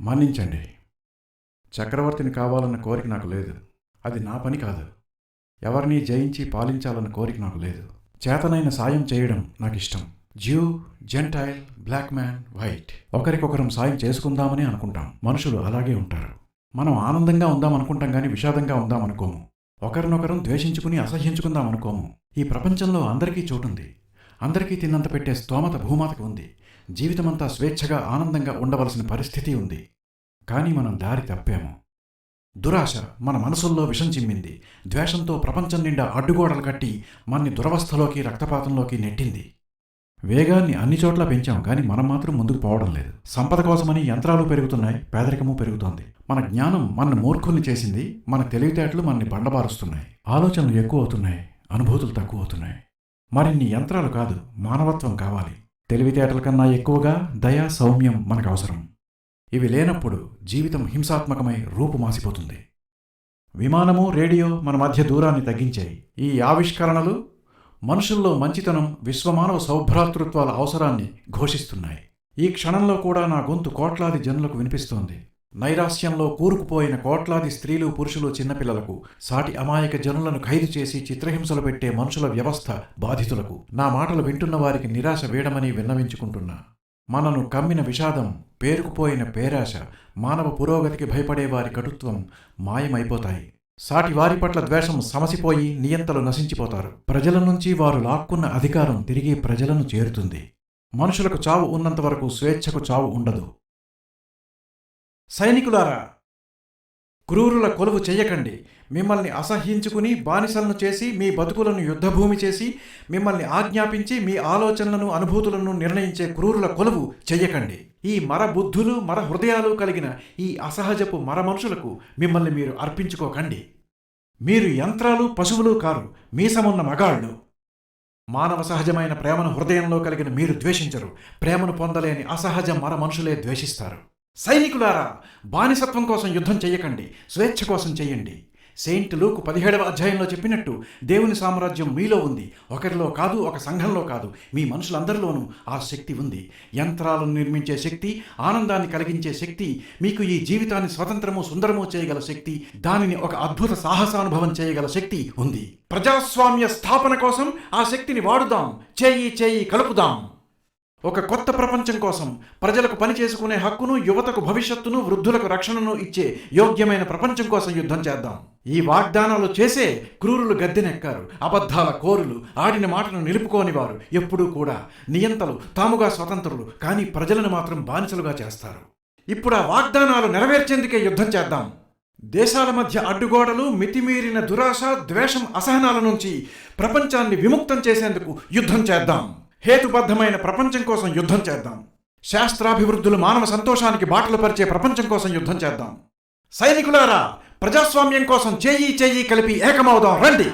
మన్నించండి. చక్రవర్తిని కావాలన్న కోరిక నాకు లేదు. అది నా పని కాదు. ఎవరిని జయించి పాలించాలన్న కోరిక నాకు లేదు. చేతనైన సాయం చేయడం నాకు ఇష్టం. Jew gentile black man white ఒకరికొకరం సాయం చేసుకుందామని అనుకుంటాం. మనుషులు అలాగే ఉంటారు. మనం ఆనందంగా ఉందాం అనుకుంటాం కానీ విషాదంగా ఉందాం అనుకోము. ఒకరినొకరం ద్వేషించుకుని అసహ్యించుకుందాం అనుకోము. ఈ ప్రపంచంలో అందరికీ చోటుంది. అందరికీ తిన్నంత పెట్టే స్తోమత భూమాతకు ఉంది. జీవితమంతా స్వేచ్ఛగా ఆనందంగా ఉండవలసిన పరిస్థితి ఉంది. కానీ మనం దారి తప్పాము. దురాశ మన మనసుల్లో విషం చిమ్మింది. ద్వేషంతో ప్రపంచం నిండా అడ్డుగోడలు కట్టి మన్ని దురవస్థలోకి రక్తపాతంలోకి నెట్టింది. వేగాన్ని అన్ని చోట్ల పెంచాం కానీ మనం మాత్రం ముందుకు పోవడం లేదు. సంపద కోసమని యంత్రాలు పెరుగుతున్నాయి పేదరికము పెరుగుతోంది. మన జ్ఞానం మన మూర్ఖుల్ని చేసింది మన తెలివితేటలు మనని బండబారుస్తున్నాయి. ఆలోచనలు ఎక్కువ అవుతున్నాయి అనుభూతులు తక్కువ అవుతున్నాయి. మరిన్ని యంత్రాలు కాదు మానవత్వం కావాలి. తెలివితేటల కన్నా ఎక్కువగా దయా సౌమ్యం మనకు అవసరం ఇవి లేనప్పుడు జీవితం హింసాత్మకమై రూపుమాసిపోతుంది. విమానము రేడియో మన మధ్య దూరాన్ని తగ్గించాయి ఈ ఆవిష్కరణలు మనుషుల్లో మంచితనం విశ్వమానవ సౌభ్రాతృత్వాల అవసరాన్ని ఘోషిస్తున్నాయి. ఈ క్షణంలో కూడా నా గొంతు కోట్లాది జనులకు వినిపిస్తోంది. నైరాస్యంలో కూరుకుపోయిన కోట్లాది స్త్రీలు పురుషులు చిన్నపిల్లలకు సాటి అమాయక జనులను ఖైదు చేసి చిత్రహింసలు పెట్టే మనుషుల వ్యవస్థ బాధితులకు. నా మాటలు వింటున్న వారికి నిరాశ వేయడమని విన్నవించుకుంటున్నా. మనను కమ్మిన విషాదం పేరుకుపోయిన పేరాశ మానవ పురోగతికి భయపడే వారి కటుత్వం మాయమైపోతాయి. సాటి వారి పట్ల ద్వేషం సమసిపోయి నియంతలు నశించిపోతారు. ప్రజల నుంచి వారు లాక్కున్న అధికారం తిరిగి ప్రజలను చేరుతుంది. మనుషులకు చావు ఉన్నంత వరకు స్వేచ్ఛకు చావు ఉండదు. సైనికులారా క్రూరుల కొలువు చేయకండి. మిమ్మల్ని అసహ్యించుకుని బానిసలను చేసి మీ బతుకులను యుద్ధభూమి చేసి మిమ్మల్ని ఆజ్ఞాపించి మీ ఆలోచనలను అనుభూతులను నిర్ణయించే క్రూరుల కొలువు చెయ్యకండి ఈ మర బుద్ధులు మర హృదయాలు కలిగిన ఈ అసహజపు మర మనుషులకు మిమ్మల్ని మీరు అర్పించుకోకండి. మీరు యంత్రాలు పశువులు కారు మీసమున్న మగాళ్ళు. మానవ సహజమైన ప్రేమను హృదయంలో కలిగిన మీరు ద్వేషించరు. ప్రేమను పొందలేని అసహజ మర మనుషులే ద్వేషిస్తారు. సైనికులారా బానిసత్వం కోసం యుద్ధం చేయకండి స్వేచ్ఛ కోసం చేయండి సెయింట్ లూకు పదిహేడవ అధ్యాయంలో చెప్పినట్టు దేవుని సామ్రాజ్యం మీలో ఉంది. ఒకరిలో కాదు ఒక సంఘంలో కాదు. మీ మనుషులందరిలోనూ ఆ శక్తి ఉంది. యంత్రాలను నిర్మించే శక్తి ఆనందాన్ని కలిగించే శక్తి మీకు ఈ జీవితాన్ని స్వతంత్రము సుందరము చేయగల శక్తి దానిని ఒక అద్భుత సాహసానుభవం చేయగల శక్తి ఉంది. ప్రజాస్వామ్య స్థాపన కోసం ఆ శక్తిని వాడుదాం. చేయి చేయి కలుపుదాం. ఒక కొత్త ప్రపంచం కోసం ప్రజలకు పని చేసుకునే హక్కును యువతకు భవిష్యత్తును వృద్ధులకు రక్షణను ఇచ్చే యోగ్యమైన ప్రపంచం కోసం యుద్ధం చేద్దాం. ఈ వాగ్దానాలు చేసే క్రూరులు గద్దెనెక్కారు అబద్ధాల కోరులు ఆడిన మాటను నిలుపుకోని వారు ఎప్పుడూ కూడా నియంతలు తాముగా స్వతంత్రులు కానీ ప్రజలను మాత్రం బానిసలుగా చేస్తారు. ఇప్పుడు ఆ వాగ్దానాలు నెరవేర్చేందుకే యుద్ధం చేద్దాం. దేశాల మధ్య అడ్డుగోడలు మితిమీరిన దురాశ ద్వేషం అసహనాల నుంచి ప్రపంచాన్ని విముక్తం చేసేందుకు యుద్ధం చేద్దాం. హేతుబద్ధమైన ప్రపంచం కోసం యుద్ధం చేద్దాం. శాస్త్రాభివృద్ధులు మానవ సంతోషానికి బాటలు పరిచే ప్రపంచం కోసం యుద్ధం చేద్దాం. సైనికులారా ప్రజాస్వామ్యం కోసం చేయి చేయి కలిపి ఏకమవుదాం. రండి!